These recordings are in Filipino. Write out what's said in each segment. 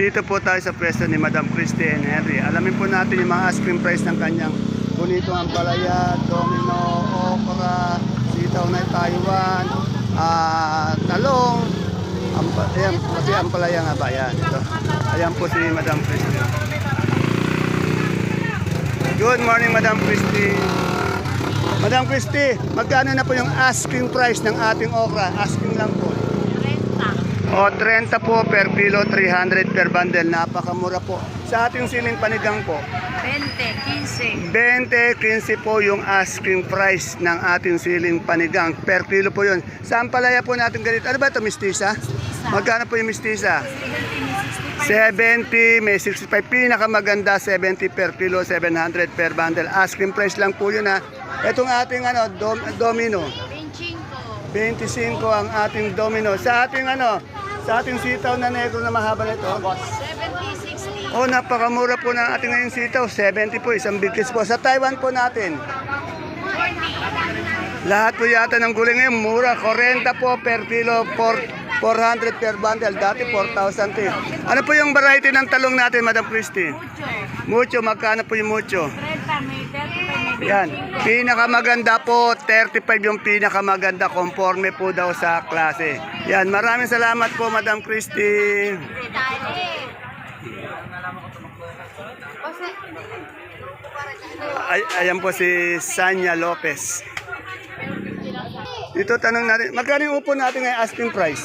Nandito po tayo sa pwesto ni Madam Christine Henry. Alamin po natin yung mga cream price ng kanyang bonito ang palaya, domino, okra, sitaw na Taiwan, ah, talong, ampa, ayan, kasi ang palaya nga ba? Ayan, ito. Ayan po si Madam Christine. Good morning, Madam Christie. Madam Christie, magkano na po yung asking price ng ating okra? Asking lang po. O, 30 po per kilo, 300 per bundle. Napakamura po. Sa ating siling panigang po, 20, 15. 20, 15 po yung asking price ng ating siling panigang. Per kilo po yun. Sa ampalaya po natin ganito. Ano ba ito, mistisa? Magkano po yung mistisa? 70, may 65. Pinakamaganda, 70 per kilo, 700 per bundle. Asking price lang po yun ha. Itong ating ano, dom- domino. 25. 25 ang ating domino. Sa ating ano, sa ating sitaw na negro na mahaba nito. 70, 60. Oh, napakamura po ng ating ngayong sitaw. 70 po, isang big kiss po. Sa Taiwan po natin. Lahat po yata ng gulay ngayon, mura. 40 po per kilo, 4, 400 per bundle. Dati 4,000 to. eh. Ano po yung variety ng talong natin, Madam Christie? Mucho, magkano po yung mucho? 30, may 35, may Yan. Pinakamaganda po, 35 yung pinakamaganda. Conforme po daw sa klase. Yan. Maraming salamat po, Madam Christie. Ay, ayan po si Sanya Lopez. Dito tanong natin, magkano yung upo natin ngayon asking price?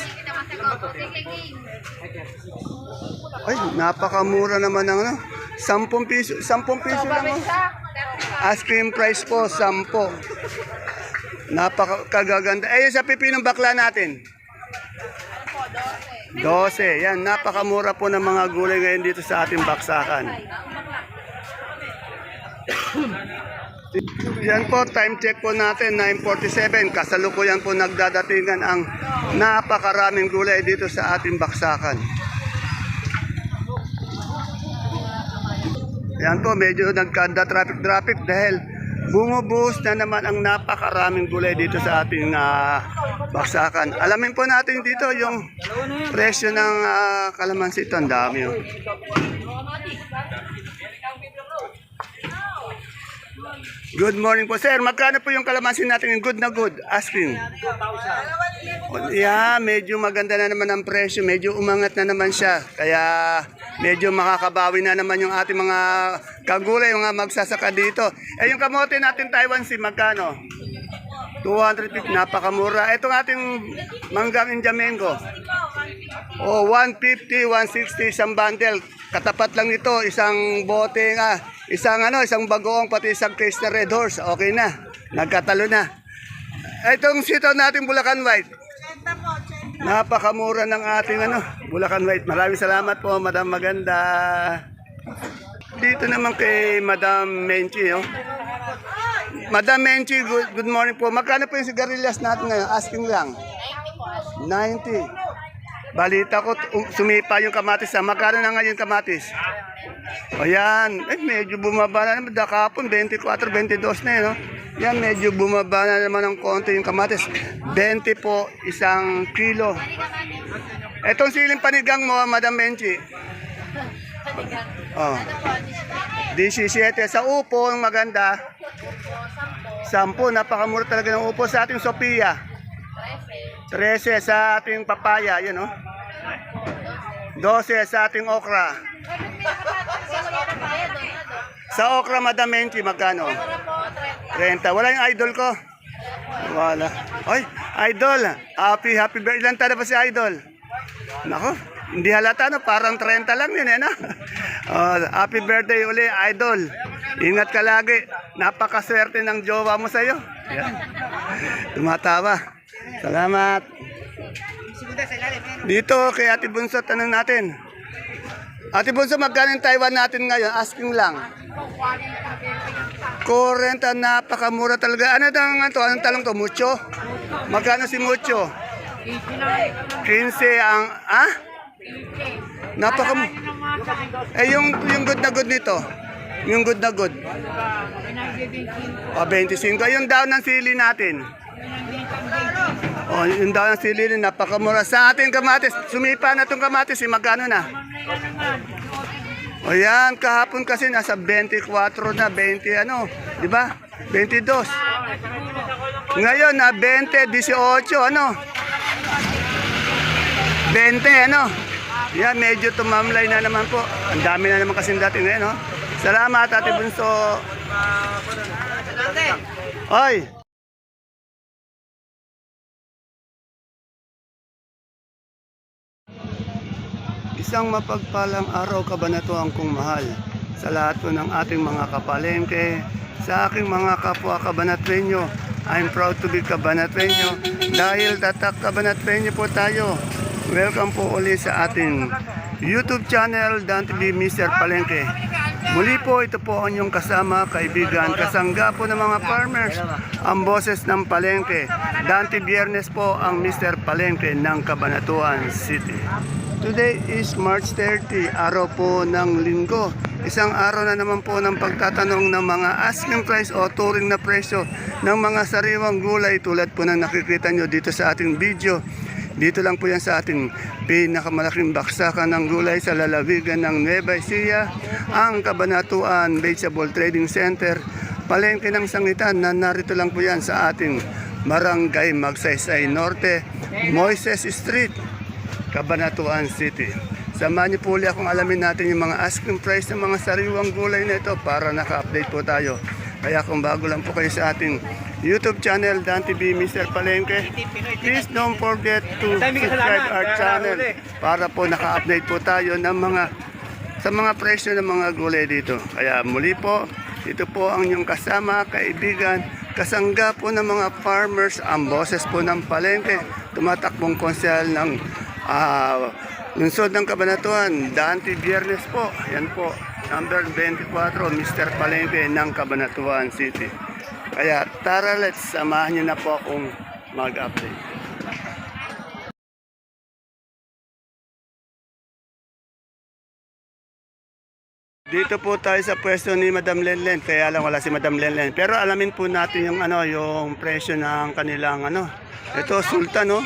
Ay, napakamura naman ng ano. 10 piso, 10 piso lang. Oh. Ice cream price po, 10. Napakagaganda. Eh, sa pipinong bakla natin. 12. Yan, napakamura po ng mga gulay ngayon dito sa ating baksakan. Yan po, time check po natin, 9.47. Kasalukuyan po nagdadatingan ang napakaraming gulay dito sa ating baksakan. Yan po, medyo nagkanda traffic-traffic dahil bumubuhos na naman ang napakaraming gulay dito sa ating ah, baksakan. Alamin po natin dito yung presyo ng ah, kalamansi ito. Ang dami. Oh. Good morning po, sir. Magkano po yung kalamansi natin yung good na good? Asking. Yeah, medyo maganda na naman ang presyo. Medyo umangat na naman siya. Kaya medyo makakabawi na naman yung ating mga kagulay, yung mga magsasaka dito. Eh, yung kamote natin Taiwan si magkano? 250, napakamura. Itong ating manggang Indiamengo. Oh, 150, 160 isang bundle. Katapat lang ito, isang bote nga, isang ano, isang bagoong pati isang na red horse. Okay na. Nagkatalo na. Itong sitaw natin Bulacan White. Napakamura ng ating ano, Bulacan White. Maraming salamat po, Madam Maganda. Dito naman kay Madam Menchi, oh. Madam Menchi, good, good morning po. Magkano po yung sigarilyas natin ngayon? Asking lang. 90. Balita ko, um, sumipa yung kamatis. Ha? Magkano na ngayon kamatis? O yan, eh, medyo bumaba na naman. Dakapon, 24, 22 na yun. No? Yan, medyo bumaba na naman ng konti yung kamatis. 20 po, isang kilo. Etong siling panigang mo, Madam Menchi. Oh. 17. Sa upo, ang maganda. 10. Napakamura talaga ng upo sa ating Sophia. 13 sa ating papaya, yun oh. 12 sa ating okra. Sa okra, Madam Menchi, magkano? 30. Wala yung idol ko? Wala. Ay, idol. Happy, happy birthday. Ilan taon ba si idol? Nako, hindi halata no, parang 30 lang yun eh, no? Oh, happy birthday uli, idol. Ingat ka lagi. Napakaswerte ng jowa mo sa'yo. Yan. Tumatawa. Salamat. Dito kay Ate Bunso, tanong natin. Ate Bunso, magkano yung Taiwan natin ngayon? Asking lang. 40, napakamura talaga. Ano ang to? Anong talong to? Mucho? Magkano si Mucho? 15 ang, ah? Napaka Eh yung yung good na good nito. Yung good na good. O 25 yung down ng sili natin. Oh, yung daw ng sili napakamura. Sa ating kamatis, sumipa na itong kamatis, eh, magkano na? O yan, kahapon kasi nasa 24 na, 20 ano, di ba? 22. Ngayon na 20, 18, ano? 20, ano? Yan, medyo tumamlay na naman po. Ang dami na naman kasi dati ngayon, no? Salamat, Ate Bunso. Oy! Isang mapagpalang araw kabanatuan kong mahal sa lahat po ng ating mga kapalengke, sa aking mga kapwa kabanatrenyo. I'm proud to be kabanatrenyo dahil tatak kabanatrenyo po tayo. Welcome po uli sa ating YouTube channel, Dan TV Mr. Palengke. Muli po, ito po ang inyong kasama, kaibigan, kasangga po ng mga farmers, ang boses ng Palengke. Dante Biernes po ang Mr. Palengke ng Cabanatuan City. Today is March 30, araw po ng linggo. Isang araw na naman po ng pagtatanong ng mga asking price o turing na presyo ng mga sariwang gulay tulad po ng nakikita nyo dito sa ating video. Dito lang po yan sa ating pinakamalaking baksakan ng gulay sa lalawigan ng Nueva Ecija, ang Kabanatuan Vegetable Trading Center, palengke ng sangitan na narito lang po yan sa ating Barangay Magsaysay Norte, Moises Street, Cabanatuan City. Samahan niyo po ulit akong alamin natin yung mga asking price ng mga sariwang gulay na ito para naka-update po tayo. Kaya kung bago lang po kayo sa ating YouTube channel, Dan TV Mr. Palengke, please don't forget to subscribe our channel para po naka-update po tayo ng mga sa mga presyo ng mga gulay dito. Kaya muli po, ito po ang inyong kasama, kaibigan, kasangga po ng mga farmers, ang boses po ng palengke, tumatakbong konsel ng ah, lungsod ng Kabanatuan, Dante Biernes po, yan po, number 24, Mr. Palengke ng Kabanatuan City. Kaya tara, let's samahan niyo na po akong mag-update. Dito po tayo sa pwesto ni Madam Lenlen. Kaya lang wala si Madam Lenlen. Pero alamin po natin yung ano, yung presyo ng kanilang ano. Ito sultan, no?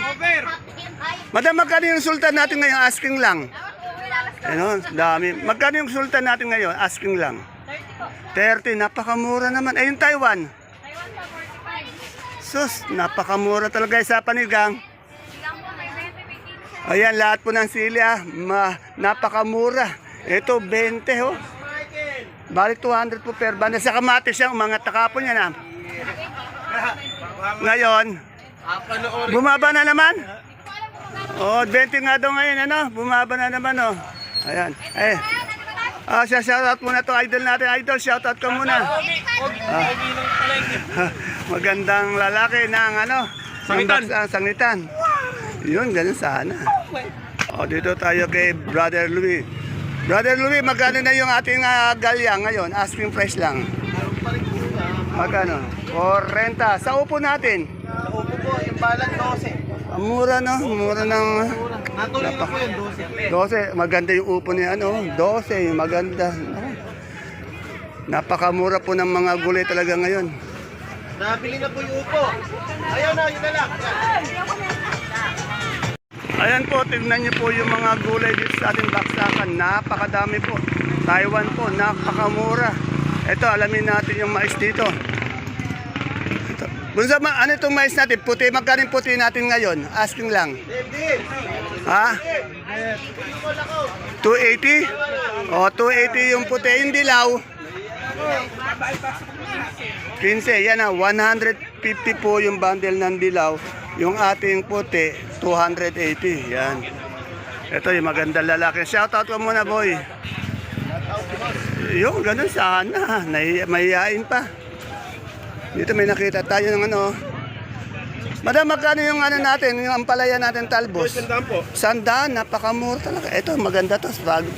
Madam, magkano yung sultan natin ngayon? Asking lang. Ano, dami. Magkano yung sultan natin ngayon? Asking lang. 30. Napakamura naman. Eh, yung Taiwan. Sus, napakamura talaga sa panigang. Ayan, lahat po ng sili ah, ma, napakamura. Ito, 20 oh. Balik 200 po per banda. Sa kamatis siya, umangat na kapon yan ah. Ngayon, bumaba na naman. Oh, 20 nga daw ngayon, ano? Bumaba na naman, oh. Ayan. Eh. Ah, siya shoutout muna to idol natin. Idol, shoutout ka muna. Ah. Magandang lalaki ng ano? Sangitan. Ng sangitan. Yun, ganun sana. O, dito tayo kay Brother Louis. Brother Louis, magkano na yung ating ah, galyang ngayon? Asking price lang. Magkano? 40. Sa upo natin? Sa upo po, yung balat 12. Ang mura no, mura ng Natuloy na po yun, 12. 12. Maganda yung upo niya ano, 12, maganda. Ako. Napakamura po ng mga gulay talaga ngayon. Nabili na po yung upo. Ayaw na, yun na lang. Ayan po, tignan niyo po yung mga gulay dito sa ating baksakan. Napakadami po. Taiwan po, napakamura. Ito, alamin natin yung mais dito. Ito. Bunsa, ano itong mais natin? Puti, magkano yung puti natin ngayon? Asking lang. Ha? 280? O, 280 yung puti. Yung dilaw. 15. Yan na, 150 po yung bundle ng dilaw. Yung ating puti, 280. Yan. Ito yung magandang lalaki. Shoutout ko muna, boy. Yung ganun sana. Nahiya- Mahihain pa. Dito may nakita tayo ng ano. Madam, magkano yung ano natin, yung ampalaya natin talbos? Sandaan po. Sandaan, napakamura talaga. Ito, maganda to.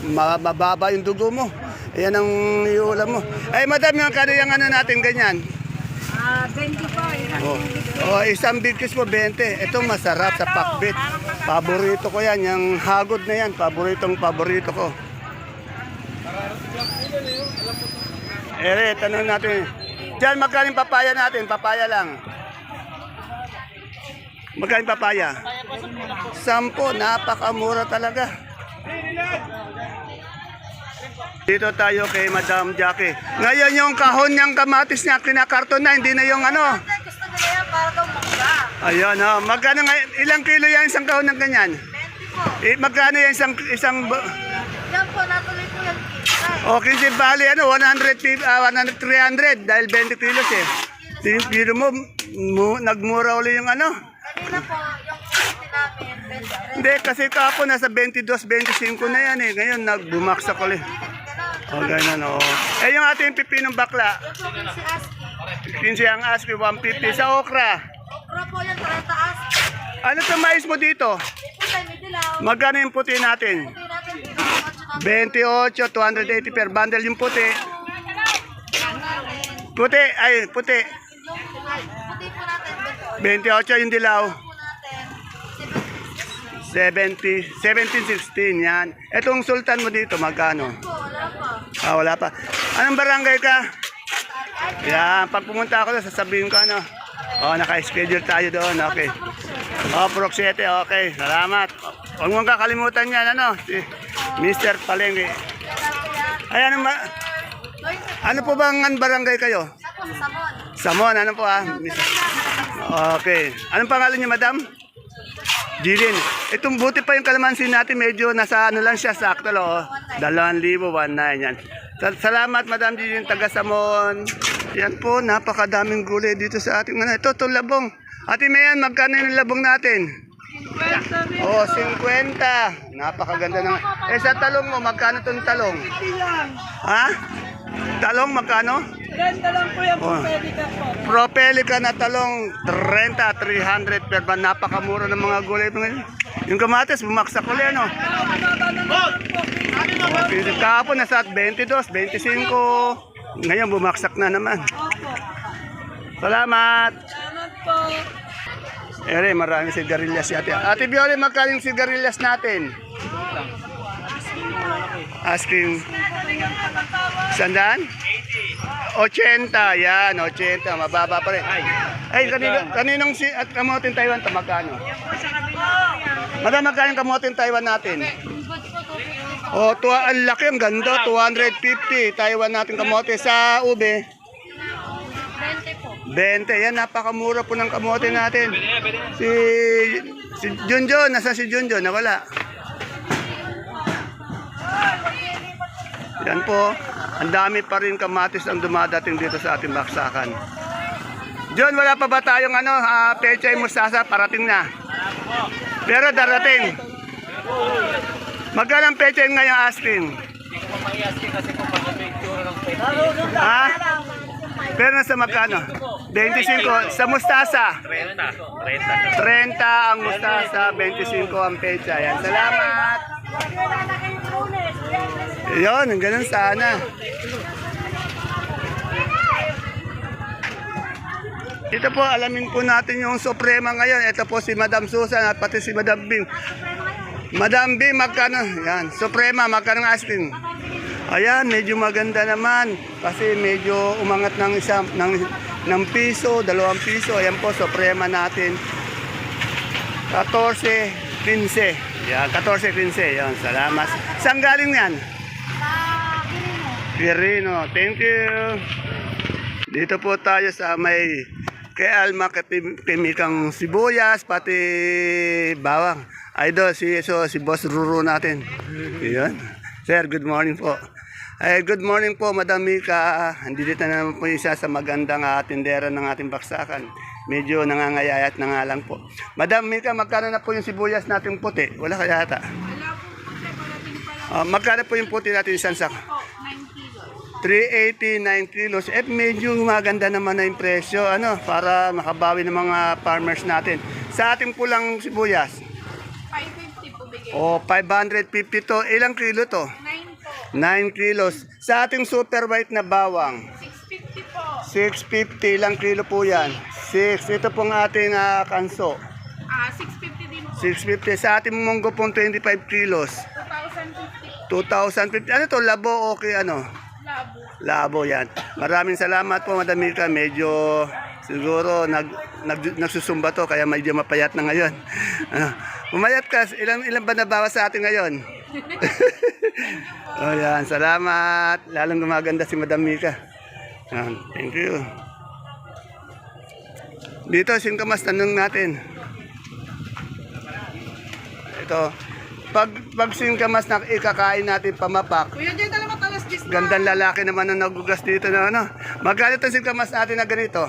Mababa yung dugo mo. Ayan ang iulam mo. Ay, madam, yung kano yung ano natin ganyan? Ah, 20 po. Oh. oh, isang big kiss mo, 20. Ito masarap sa pakbit. Paborito ko yan. Yung hagod na yan, paboritong paborito ko. Ere, tanong natin. Diyan, magkano yung papaya natin? Papaya lang. Magkano papaya? Sampo, napakamura talaga. Dito tayo kay Madam Jackie. Ngayon yung kahon niyang kamatis niya, kinakarton na, hindi na yung ano. Nila yan para daw mangga. Ayun, oh. magkano ngayon? Ilang kilo yan isang kahon ng ganyan? 20 po. Eh, magkano yan isang, isang, Yan po, natuloy po yan. okay si Bali, ano, 100, ah, 100, 300, dahil 20 kilos eh. Yung kilo mo, mu, nagmura uli yung ano. Kanina po, yung namin, 20 Hindi, kasi kapo nasa 22, 25 na yan eh. Ngayon, nagbumaksak ulit. O, oh, ganun, oh. Eh, yung ating pipinong bakla, Yan po. 15 ang aspi, 150 sa okra. Okra po yan, 30 Aski. Ano to mais mo dito? Magkano yung puti natin? Hindi natin dito, 28, 280 per bundle yung puti. Puti, ay, puti. Yung puti po natin, 28 yung dilaw. po natin, 70, 17, 16 yan. Etong sultan mo dito, magkano? Ah, wala pa. Anong barangay ka? Yan, pag pumunta ako doon, sasabihin ko ano. Oh, naka-schedule tayo doon, okay. Oh, 7, okay. Salamat. Huwag mong kakalimutan yan, ano, si Mr. Palengke. Ay, ano, ano po bang an barangay kayo? Samon. Samon, ano po ah? Okay. Anong pangalan niyo, madam? Jilin. Itong buti pa yung kalamansi natin, medyo nasa ano lang siya, sakto lang, oh. Dalawang libo, one nine, yan. Sa- Salamat, Madam Jilin, taga Samon. Yan po, napakadaming gulay dito sa ating, ano, ito, ito, labong. Ate Mayan, magkano yung labong natin? Oh, 50. Napakaganda ng... Eh, sa talong mo, magkano itong talong? Ha? Talong, magkano? 30 lang po yan Oh. ka po. Propelica na talong 30, 300 per ban. Napakamura ng mga gulay ngayon. Yung kamatis, bumaksak ulit, ano? Kahapon nasa 22, 25. Ngayon, bumaksak na naman. Salamat. Salamat po. Ere, marami sigarilyas si ate. Ate Bioli, magkano yung sigarilyas natin? Asking. Sandaan? 80, yan, 80, mababa pa rin. Ay, kanino, kaninong si, at kamotin Taiwan, ta magkano? Madam, magkano yung kamotin Taiwan natin? Oh, tuwa, ang laki, ang ganda, 250, Taiwan natin kamote sa ube. 20 po. 20. Yan, napakamura po ng kamote natin. Si, si Junjun, nasa si Junjun, nawala. Yan po. Ang dami pa rin kamatis ang dumadating dito sa ating baksakan. John, wala pa ba tayong ano, uh, pechay mustasa? Parating na. Pero darating. Magkano ang pechay ngayong asking? Ha? Pero nasa magkano? 25. Sa mustasa? 30. 30 ang mustasa, 25 ang pecha. Yan. Salamat. Yun, ganun sana. Ito po, alamin po natin yung Suprema ngayon. Ito po si Madam Susan at pati si Madam Bing. Madam Bing, magkano? Yan, Suprema, magkano ang asking? Ayan, medyo maganda naman. Kasi medyo umangat ng isang ng, ng piso, dalawang piso. Ayan po, Suprema natin. 14, 15. Yan, 14, 15. Yan, salamat. Saan galing yan? Pirino. Thank you. Dito po tayo sa may kay Alma Kimikang Sibuyas, pati bawang. Idol, si, so, si Boss Ruru natin. Yan. Sir, good morning po. Ay, good morning po, Madam Mika. Andito na naman po isa sa magandang uh, tindera ng ating baksakan. Medyo nangangayayat na nga lang po. Madam Mika, magkano na po yung sibuyas natin puti? Wala kaya yata. Ah, magkano po yung puti natin isang sak? 380, 9 kilos. Eh, medyo maganda naman na yung presyo, ano, para makabawi ng mga farmers natin. Sa ating pulang sibuyas, 550 po bigay. O 550 to, ilang kilo to? 9 po. 9 kilos. Sa ating super white na bawang, 650 po. 650, ilang kilo po yan? 6. Ito pong ating ah, kanso, Ah, 650 din po. 650. Sa ating munggo pong 25 kilos, 2,050 2,050. Ano to, labo o kay ano? labo. Labo yan. Maraming salamat po, Madam Milka. Medyo Siguro nag, nag, nagsusumba to kaya medyo mapayat na ngayon. Ano, umayat ka, ilan, ilan ba nabawas sa atin ngayon? oh, yan, salamat. Lalong gumaganda si Madam Mika. Yan, thank you. Dito, singkamas, tanong natin. Ito, pag, pag singkamas na ikakain natin pamapak, Kuya Jay, dalawa talas 10 na. Gandang lalaki naman ang nagugas dito na ano. Magkano itong singkamas natin na ganito?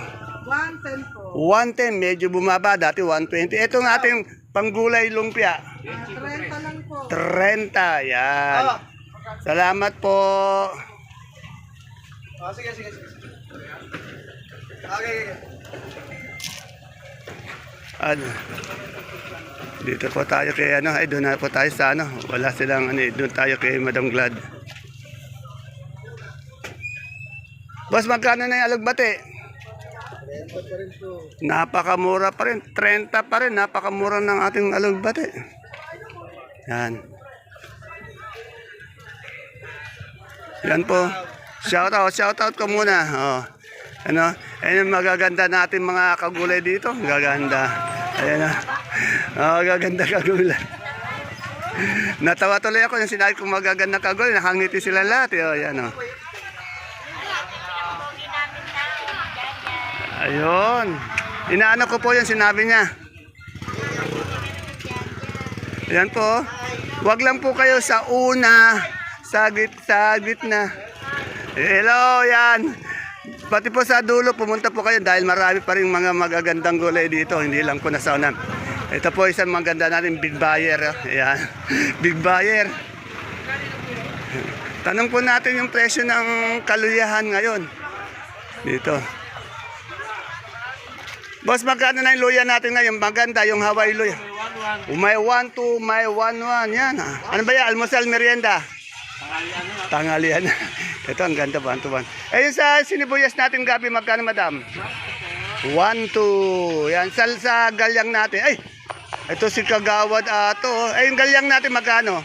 110 po. 110, medyo bumaba. Dati 120. Ito ng ating panggulay lumpia. 30 lang po. 30, yan. Salamat po. Oh, sige, sige, sige. Okay, okay. Ano? Dito po tayo kay ano, ay doon na po tayo sa ano. Wala silang ano, eh, doon tayo kay Madam Glad. Boss, magkano na yung alagbate? Napakamura pa rin. 30 pa rin. Napakamura ng ating alagbate. Yan. Yan po. Shout out, shout out ko muna. Oh. Ano? Ayun magaganda natin mga kagulay dito. Gaganda. Ayan na. Oh, gaganda kagulay. Natawa tuloy ako yung sinabi kong magaganda kagulay. Nakangiti sila lahat. Oh, yan oh. Ayun. Inaano ko po yung sinabi niya. Yan po. Wag lang po kayo sa una, sa git sa gitna. Hello, yan. Pati po sa dulo, pumunta po kayo dahil marami pa rin mga magagandang gulay dito. Hindi lang po nasaunan. Ito po isang maganda natin, big buyer. oh. Ayan. Big buyer. Tanong po natin yung presyo ng kaluyahan ngayon. Dito. Boss, magkano na yung luya natin ngayon? Maganda yung Hawaii luya. May 1 2, may 1 1. Yan. ah. Ano ba yan? Almusal, merienda? Tanghalian. Ito, ang ganda, one to one. Eh, sa sinibuyas natin gabi, magkano, madam? 1 2. Yan, sa, sa galyang natin. Ay, ito si Kagawad Ato. Ay, yung galyang natin, magkano?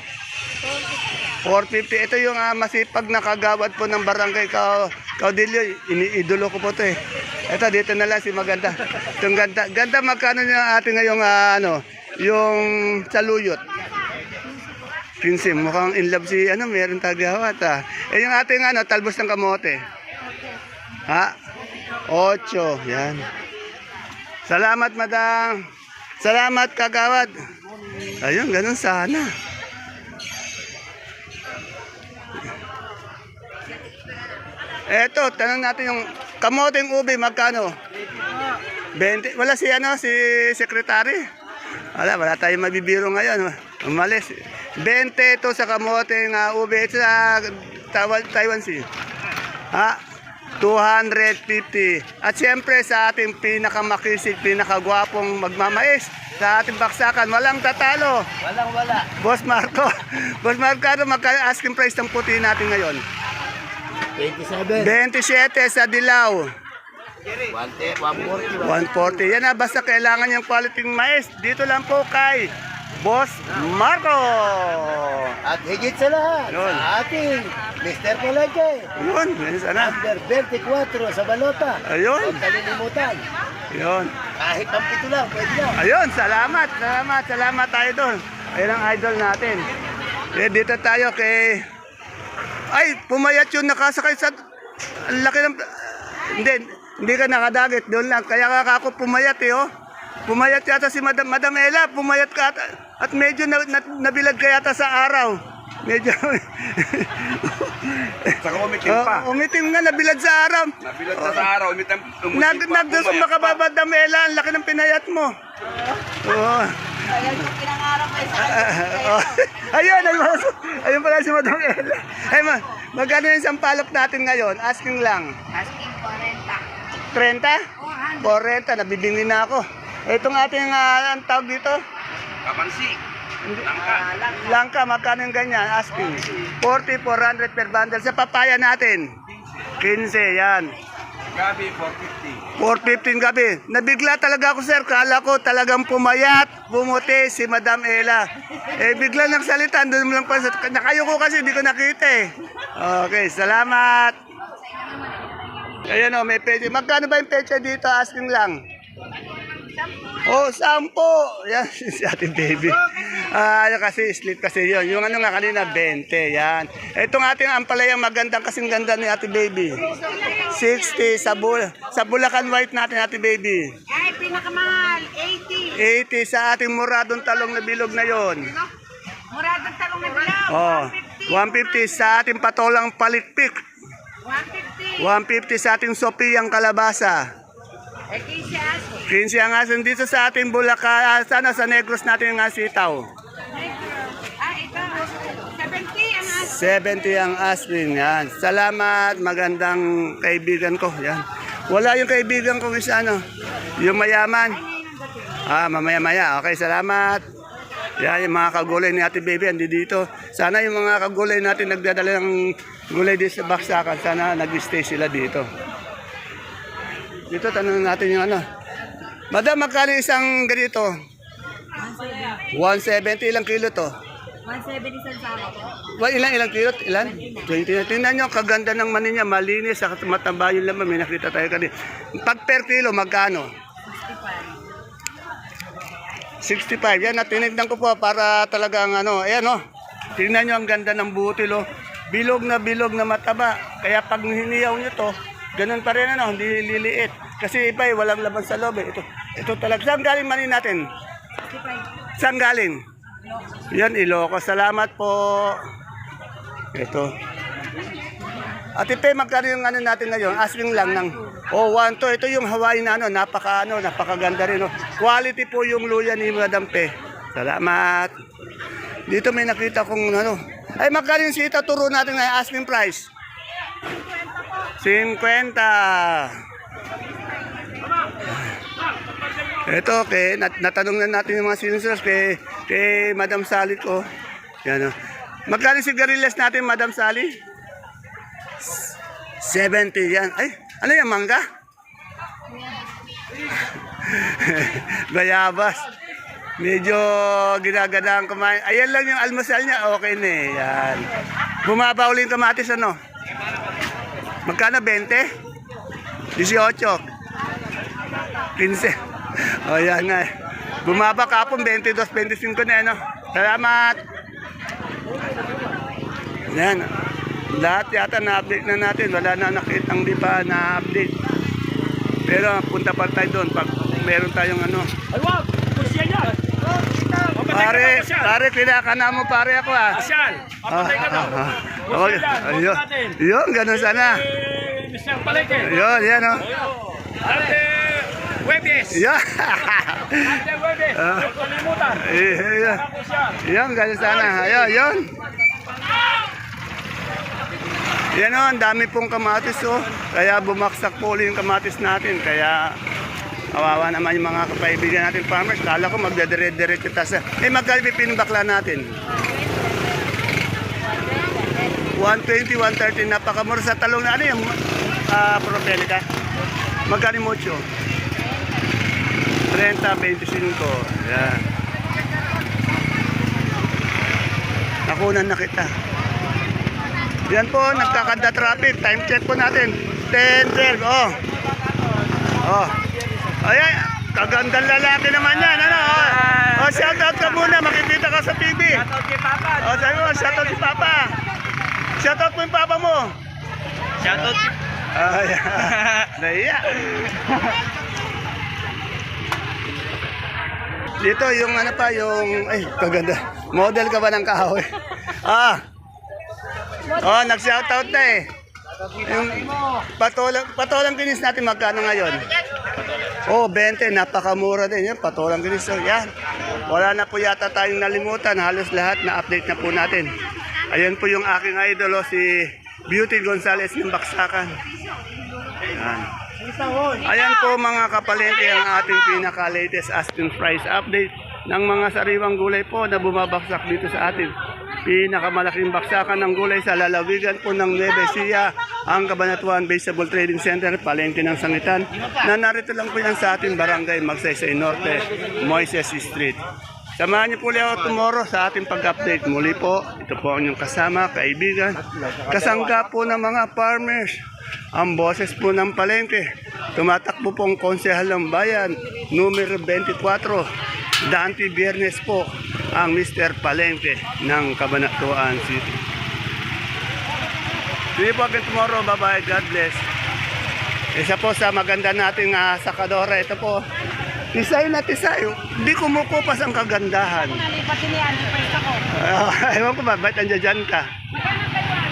450. Ito yung ah, masipag na kagawad po ng barangay Ka Caudillo. Iniidolo ko po to eh. Ito, dito na lang si Maganda. Itong ganda. Ganda, magkano niya ating ngayong ah, ano, yung saluyot? 15. Mukhang in love si, ano, meron tagawat ah. Eh, yung ating ano, talbos ng kamote. Ha? 8. Yan. Salamat, madam. Salamat, kagawad. Ayun, ganun sana. Eto, tanong natin yung kamoteng ube, magkano? 20. Wala si ano, si sekretary. Wala, wala tayong mabibiro ngayon. Umalis. 20 ito sa kamoteng uh, ube Ito sa Taiwan, Taiwan Sea. Ha? 250. At siyempre sa ating pinakamakisig, pinakagwapong magmamais sa ating baksakan, walang tatalo. Walang wala. Boss Marco. Boss Marco, ano magkano asking price ng puti natin ngayon? 27. 27 sa Dilaw. 140. 140. Yan na, basta kailangan yung quality ng mais. Dito lang po kay Boss Marco. At higit sa lahat, Yun. sa ating Mr. Palengke. Yun, yun sana. Number 24 sa balota. Ayun. Huwag kalilimutan. Yun. Kahit ang pito lang, pwede na. Ayun, salamat, salamat, salamat idol. Ayun ang idol natin. Eh, dito tayo kay... Ay, pumayat yun nakasakay sa... Ang laki ng... Hindi, hindi ka nakadagit. Doon lang. Kaya ka ako pumayat eh, oh. Pumayat yata si Madam, Madam Ella. Pumayat ka at, at medyo na, na, nabilad ka yata sa araw. Medyo... Saka umitim Oh, pa. umitim nga, nabilad sa araw. Nabilad na sa araw, umitim, umitim Nag, pa. nagdus pumayat pa. makababad na mela, ang laki ng pinayat mo. Oo. Yung ay sa Oh. ayun, ayun, ayun pala si Madam Ella. Ay, ma, magkano yung sampalok natin ngayon? Asking lang. Asking 40. 30? 40, nabibingi na ako. Itong ating, ah, ang tawag dito? Kamansi. Langka. Langka, magkano yung ganyan? Asking. 40, 400 per bundle. Sa papaya natin? 15, yan. Gabi, 450. 4.15 gabi. Nabigla talaga ako, sir. Kala ko talagang pumayat, bumuti si Madam Ella. Eh, bigla nagsalita. Doon lang pa. Nakayo ko kasi, hindi ko nakita eh. Okay, salamat. Ayan o, may peche. Magkano ba yung peche dito? Asking lang. Oh, sampo. Yan, si ate baby. Ah, ano kasi, slip kasi yon. Yung ano nga kanina, 20. Yan. Itong ating ampalayang magandang kasing ganda ni ate baby. 60 sa, bul sa Bulacan White natin, ate baby. Ay, pinakamahal. 80. 80 sa ating muradong talong na bilog na yon. Muradong talong na bilang. Oh, 150 sa ating patolang palitpik. 150. 150 sa ating sopiyang kalabasa. Eh, 15 aso. 15 ang asin dito sa ating Bulacan, ah, sana sa Negros natin ang sitaw. Ah, ito. 70 ang aso. 70 ang aspirin yan. Salamat, magandang kaibigan ko. Yan. Wala yung kaibigan ko isa ano, yung mayaman. Ah, mamaya-maya. Okay, salamat. Yan, yung mga kagulay ni Ate Baby, andi dito. Sana yung mga kagulay natin nagdadala ng gulay dito sa Baksakan, sana nag-stay sila dito. Dito, tanong natin yung ano. Madam, magkano isang ganito? 170 ilang kilo to? 170 isang sama ko. Well, ilan ilang kilo? Ilan? 20 na. Tingnan nyo, kaganda ng mani niya, malinis, saka mataba yung laman. May nakita tayo kanina. Pag per kilo, magkano? 65. Yan, at tinignan ko po para talagang ano, ayan o. Tingnan nyo ang ganda ng butil o. Bilog na bilog na mataba. Kaya pag hiniyaw nyo to, ganun pa rin ano, hindi liliit. Kasi iba eh, walang laman sa loob eh. Ito, ito talaga. Saan galing mani natin? Saan galing? Yan, Ilocos. Salamat po. Ito. Ate Pe, magkano yung ano natin ngayon? Asking lang ng oh, one to. Ito yung Hawaii na ano, napaka ano, napakaganda rin. Oh. Quality po yung luya ni Madam Pe. Salamat. Dito may nakita kong ano. Ay, magkano yung sita turo natin ngayon? Asking price. 50. Ito, kay, nat natanong na natin yung mga sinusunod kay, kay Madam Sally ko. Yan o. Magkano sigarilyas natin, Madam Sally? 70 yan. Ay, ano yan, mangga? Bayabas. Medyo ginagandaan kumain. Ayan lang yung almusal niya. Okay na eh. Yan. Bumaba uli yung kamatis, ano? Magkano? 20? 18? 15? O yan nga eh. Bumaba kapon 22, 25 na ano. Salamat! Yan. Lahat yata na-update na natin. Wala na nakitang di pa na-update. Pero punta pa tayo doon pag meron tayong ano. Ay, wag! Kusya niya! Pare, pare, pinakana mo pare ako ah. Kusyal! Papatay ka daw! Ah, ah, ah. Yan! Ayun, yun, ganun sana. Eh, Mr. Palengke! Yun, yan o. Ate Webes! Yan. Ate Webes! Ah. Huwag kalimutan! Eh, Yan, Kusyal! yan, ganun sana. Ayun, yun. Yan o, ang dami pong kamatis o. Kaya bumaksak po ulit yung kamatis natin. Kaya kawawa naman yung mga kapaibigan natin farmers. Kala ko magdadire-diretso tasa. Eh, magkano pinibakla natin? 120, 130. Napakamura sa talong na ano yung uh, propelica. Magkano mucho? 30, 25. Yan. Nakunan na kita. Yan po, nagkakanda traffic. Time check po natin. 10, 12. Oh. Oh. Ayan, kagandang lalaki naman yan. Ano? Oh, oh shout out ka muna. Makikita ka sa TV. Shoutout kay Papa! Oh, sabi mo, shout out si Papa. Shout out mo yung Papa mo. Shoutout. Ay, naiya. Dito yung ano pa, yung, ay, kaganda. Model ka ba ng kahoy? Ah. Oh, nag-shoutout na eh. Yung patolang, patolang kinis natin magkano ngayon? Oh, 20, napakamura din yan. Patolang kinis. Yan. Wala na po yata tayong nalimutan. Halos lahat na update na po natin. Ayan po yung aking idol, oh, si Beauty Gonzales ng Baksakan. Yan. Ayan po mga kapalengke ang ating pinaka-latest asking price update ng mga sariwang gulay po na bumabaksak dito sa atin. Pinakamalaking baksakan ng gulay sa lalawigan po ng Nueva Ecija, ang Cabanatuan Vegetable Trading Center, palengke ng Sangitan, na narito lang po yan sa ating barangay Magsaysay Norte, Moises Street. Samahan niyo po ako tomorrow sa ating pag-update. Muli po, ito po ang inyong kasama, kaibigan. Kasangga po ng mga farmers. Ang boses po ng palengke. Tumatakbo pong konsehal ng bayan, numero 24. Dante Biernes po ang Mr. Palengke ng Cabanatuan City. See you po again tomorrow. Bye-bye. God bless. Isa po sa maganda nating uh, sakadora. Ito po. Tisay na tisay. Di kumukupas ang kagandahan. Nalipat niya, di pa isa ko. Ah, ewan ko ba, ba't nandiyan dyan ka? Magkano